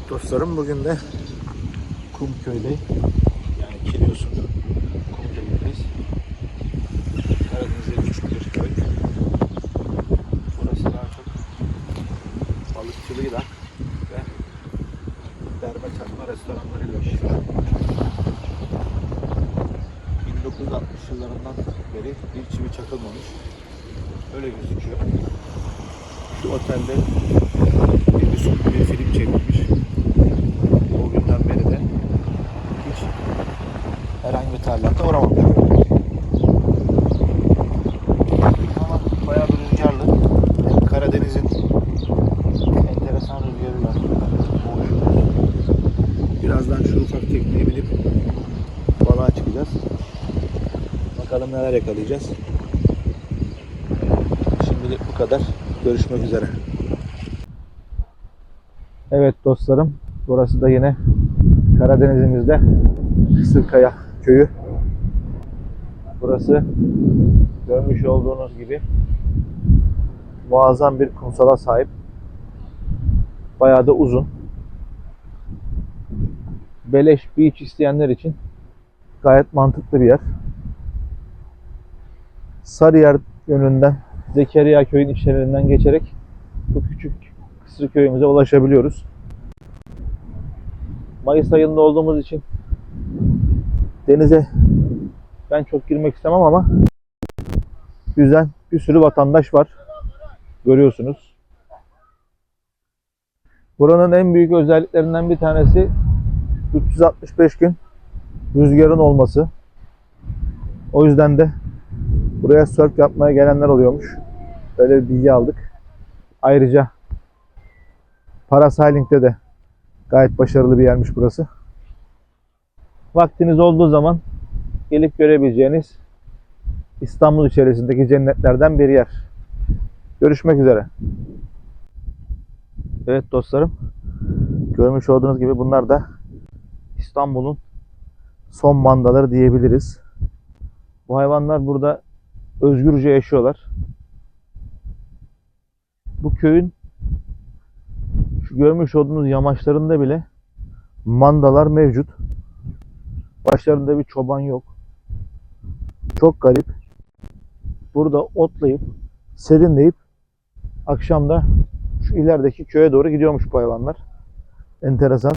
Evet dostlarım bugün de Kumköy'de yani Kilyos'un Kumköy'ündeyiz. Karadeniz'de küçük bir köy. Burası daha çok balıkçılığıyla ve derme çatma restoranlarıyla yaşıyor. 1960 yıllarından beri bir çivi çakılmamış. Öyle gözüküyor. Şu otelde bir, bir film çekilmiş. O günden beri de hiç herhangi bir talimatla uğramamış. Ama bayağı bir rüzgarlı. Hem Karadeniz'in enteresan rüzgarıyla boğuşuyoruz. Birazdan şu ufak tekneye binip balığa çıkacağız. Bakalım neler yakalayacağız. Şimdilik bu kadar. Görüşmek üzere. Evet dostlarım, burası da yine Karadeniz'imizde Kısırkaya köyü. Burası görmüş olduğunuz gibi muazzam bir kumsala sahip. Bayağı da uzun. Beleş beach isteyenler için gayet mantıklı bir yer. Sarıyer yönünden Zekeriya köyün içlerinden geçerek bu küçük Kısır köyümüze ulaşabiliyoruz. Mayıs ayında olduğumuz için denize ben çok girmek istemem ama yüzen bir sürü vatandaş var. Görüyorsunuz. Buranın en büyük özelliklerinden bir tanesi 365 gün rüzgarın olması. O yüzden de buraya surf yapmaya gelenler oluyormuş. Böyle bir bilgi aldık. Ayrıca Parasailing'de de gayet başarılı bir yermiş burası. Vaktiniz olduğu zaman gelip görebileceğiniz İstanbul içerisindeki cennetlerden bir yer. Görüşmek üzere. Evet dostlarım. Görmüş olduğunuz gibi bunlar da İstanbul'un son mandaları diyebiliriz. Bu hayvanlar burada özgürce yaşıyorlar. Bu köyün şu görmüş olduğunuz yamaçlarında bile mandalar mevcut. Başlarında bir çoban yok. Çok garip. Burada otlayıp, serinleyip akşamda şu ilerideki köye doğru gidiyormuş bu hayvanlar. Enteresan.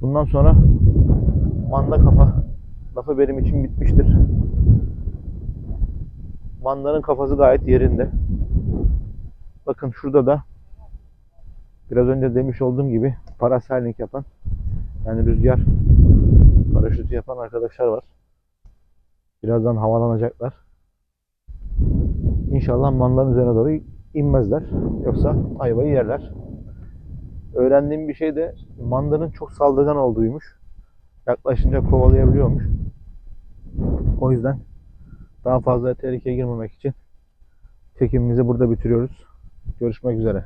Bundan sonra manda kafa lafı benim için bitmiştir. Mandanın kafası gayet yerinde. Bakın şurada da biraz önce demiş olduğum gibi parasailing yapan yani rüzgar paraşütü yapan arkadaşlar var. Birazdan havalanacaklar. İnşallah mandanın üzerine doğru inmezler. Yoksa ayvayı yerler. Öğrendiğim bir şey de mandanın çok saldırgan olduğuymuş. Yaklaşınca kovalayabiliyormuş. O yüzden daha fazla tehlikeye girmemek için çekimimizi burada bitiriyoruz. Görüşmek üzere.